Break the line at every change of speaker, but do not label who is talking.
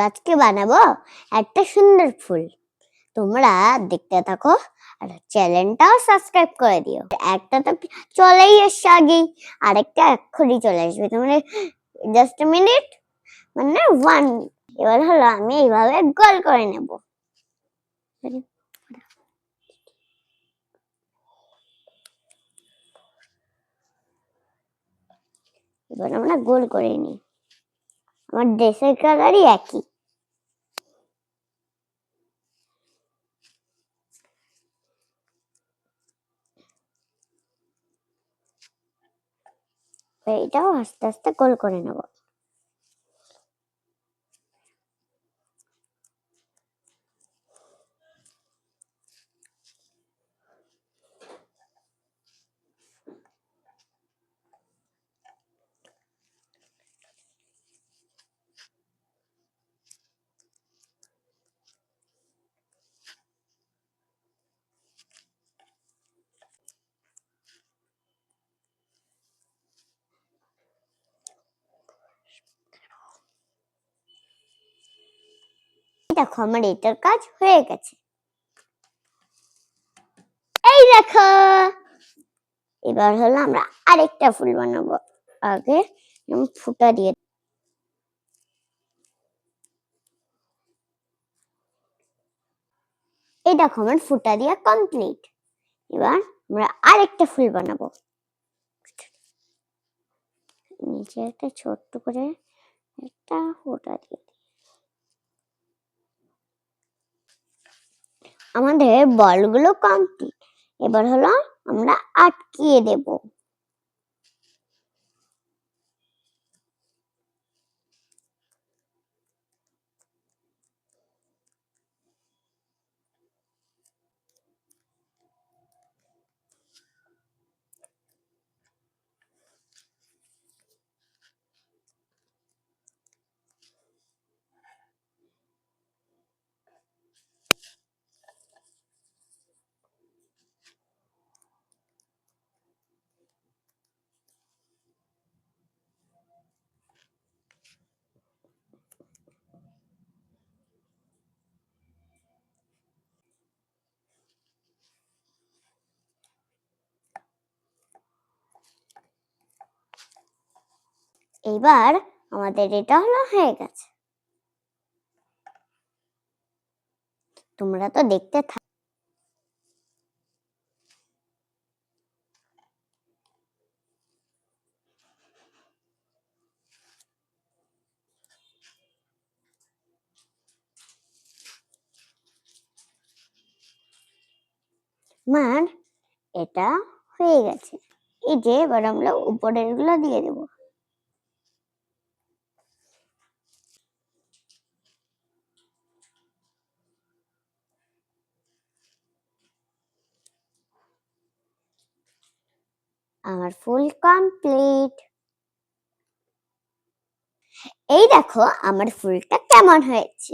আজকে বানাবো। একটা সুন্দর ফুল। তোমরা দেখতে থাকো আর চ্যানেলটাও সাবস্ক্রাইব করে দিও। একটা তো চলেই এসছে আগেই। আরেকটা এক্ষুনি চলে আসবে। তোমরা জাস্ট মিনিট মানে ওয়ান এবার হলো আমি এইভাবে গোল করে নেব। এবার আমরা গোল করে নিই। আমার ড্রেসের কালারই একই। এটাও আস্তে আস্তে গোল করে নেব। দেখো, আমার এটার কাজ হয়ে গেছে। এই দেখো, এবার হলো আমরা আরেকটা ফুল বানাবো। আগে ফুটা দিয়ে এই দেখো, আমার ফুটা দিয়ে কমপ্লিট এবার আমরা আরেকটা ফুল বানাবো। নিচে একটা ছোট্ট করে একটা ফুটা দিয়ে আমাদের বলগুলো কমপ্লিট এবার হলো আমরা আটকিয়ে দেব। এবার আমাদের এটা হলো হয়ে গেছে। তোমরা তো দেখতে থাক এটা হয়ে গেছে। এই যে এবার আমরা উপরেরগুলো দিয়ে দেবো। আমার ফুল কমপ্লিট এই দেখো আমার ফুলটা কেমন হয়েছে?